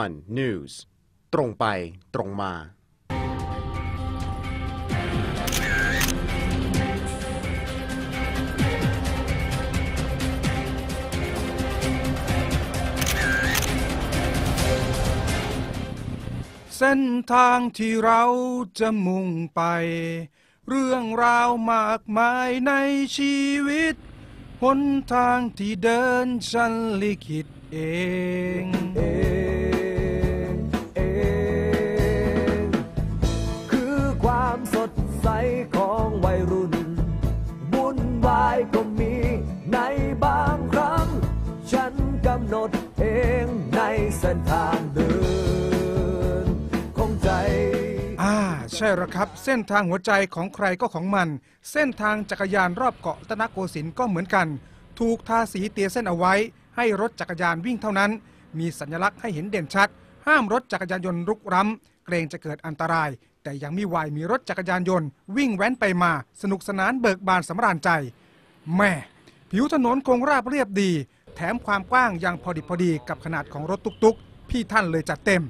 One News ตรงไปตรงมา เส้นทางที่เราจะมุ่งไป เรื่องราวมากมายในชีวิตหนทางที่เดินฉันลิขิตเอง เส้นทางเดินของใจ อ่า ใช่แล้วครับ เส้นทางหัวใจของใครก็ของมัน เส้นทางจักรยานรอบเกาะรัตนโกสินทร์ก็เหมือนกัน ถูกทาสีเตียเส้นเอาไว้ ให้รถจักรยานวิ่งเท่านั้น มีสัญลักษณ์ให้เห็นเด่นชัด ห้ามรถจักรยานยนต์รุกร้ำ เกรงจะเกิดอันตราย แต่ยังมีวายมีรถจักรยานยนต์ วิ่งแว้นไปมา สนุกสนานเบิกบานสำราญใจแม่ผิวถนนคงราบเรียบดี แถมความกว้างยังพอดิบพอดีกับขนาดของรถตุกๆ พี่ท่านเลยจัดเต็ม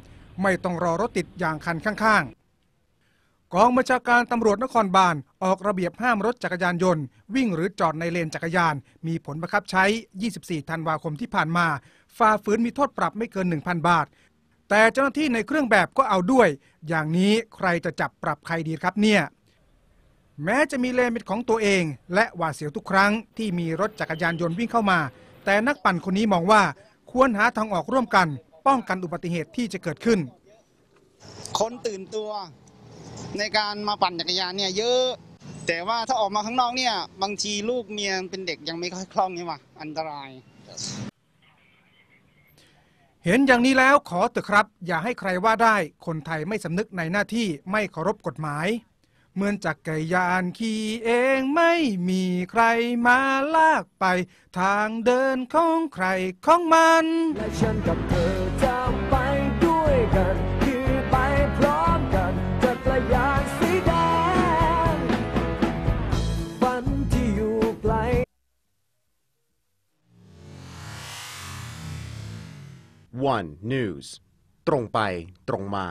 ไม่ต้องรอรถติดอย่างคันข้างๆ กองบัญชาการตำรวจนครบาลออกระเบียบห้ามรถจักรยานยนต์ วิ่งหรือจอดในเลนจักรยาน มีผลบังคับใช้ 24 ธันวาคมที่ผ่านมา ฝ่าฝืนมีโทษปรับไม่เกิน 1,000 บาท แต่เจ้าหน้าที่ในเครื่องแบบก็เอาด้วย อย่างนี้ใครจะจับปรับใครดีครับเนี่ยแม้จะมีเลนเป็นของตัวเอง และหวาดเสียวทุกครั้งที่มีรถจักรยานยนต์วิ่งเข้ามา แต่นักปั่นคนนี้มองว่าควรหาทางออกร่วมกัน ป้องกันอุบัติเหตุที่จะเกิดขึ้น คนตื่นตัวในการมาปั่นจักรยานเนี่ยเยอะ แต่ว่าถ้าออกมาข้างนอกเนี่ย บางทีลูกเมียเป็นเด็กยังไม่ค่อยคล่องเนี่ยว่ะอันตราย เห็นอย่างนี้แล้วขอเถอะครับ อย่าให้ใครว่าได้คนไทยไม่สำนึกในหน้าที่ไม่เคารพกฎหมาย เหมือนจักรยานขี่เองไม่มีใครมาลากไป ทางเดินของใครของมัน และฉันกับเธอจะไปด้วยกันขี่ไปพร้อมกันจักรยานสีแดงฝันที่อยู่ไกล One News ตรงไปตรงมา